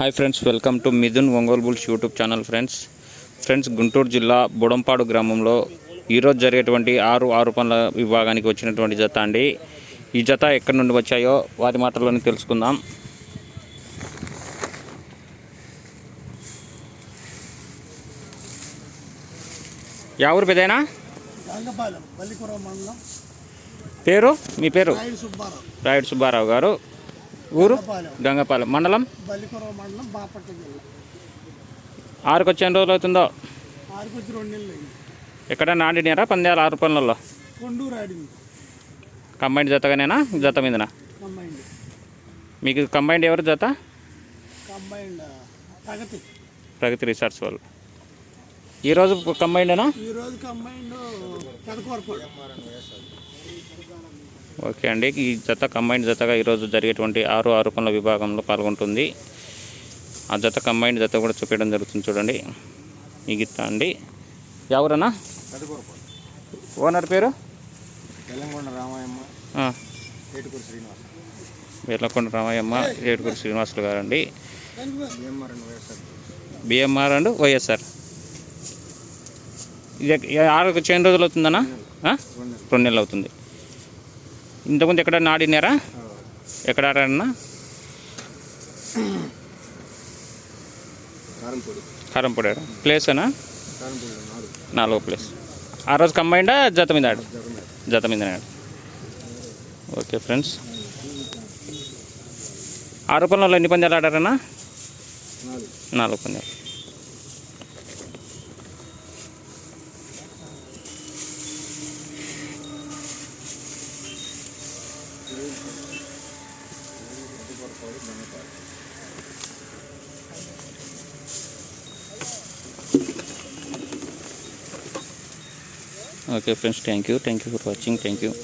Hi friends welcome to Mithun Ongole bulls YouTube channel friends. Friends Guntur జిల్లా బుడంపాడు గ్రామంలో ఈరోజు జరిగేటువంటి ఆరు ఆరు పనుల విభాగానికి వచ్చినటువంటి జత అండి. ఈ జత ఎక్కడి నుండి వచ్చాయో వారి మాటల్లోనే తెలుసుకుందాం. యా ఊరు పెదైనా పేరు? మీ పేరు? రాయుడు సుబ్బారావు గారు. ఊరు? గంగపాలెం. మండలం? బల్లికుర మండలం బాపట్ల జిల్లా. ఆరుకు వచ్చే ఎన్ని రోజులు అవుతుందో? ఆరుకొచ్చి రెండు నెలలు అయింది. ఎక్కడ నాడినారా పందేల ఆరు పనులలో? కొండూరు ఆడింది. కంబైండ్ జతగానేనా జత మీదనా? కంబైండ్. మీకు కంబైండ్ ఎవరు జత? కంబైండ్ ప్రగతి. ప్రగతి రిసార్ట్స్ వాళ్ళు. ఈరోజు కంబైండేనా? ఈరోజు కంబైండ్ ఓకే అండి. ఈ జత కంబైండ్ జతగా ఈరోజు జరిగేటువంటి ఆరు ఆరు పనుల విభాగంలో పాల్గొంటుంది. ఆ జత కంబైండ్ జత కూడా చూపించడం జరుగుతుంది చూడండి. ఈ గీత అండి. ఎవరన్నా? ఓనర్ పేరు? తెలంగాణ రామాయమ్మ ఏటుకూరు శ్రీనివాస్ వీర్లకొండ రామయ్యమ్మ ఏడుగురు శ్రీనివాసులు గారండి. BMR and YSR. ఇది ఆరు చేను రోజులు అవుతుందన్నా? రెండు నెలలు అవుతుంది. ఇంతకుముందు ఎక్కడ నాడినారా? ఎక్కడ ఆడారన్నా కారంపొడి ప్లేస్ అనా? నాలుగు ప్లేస్ ఆ రోజు కంబైండా జత మీద ఆడు? జత మీద. ఆడు. Okay friends. ఆరు పనులలో ఎన్ని పందాలు ఆడారన్నా? నాలుగు. okay friends thank you. Thank you for watching. Thank you.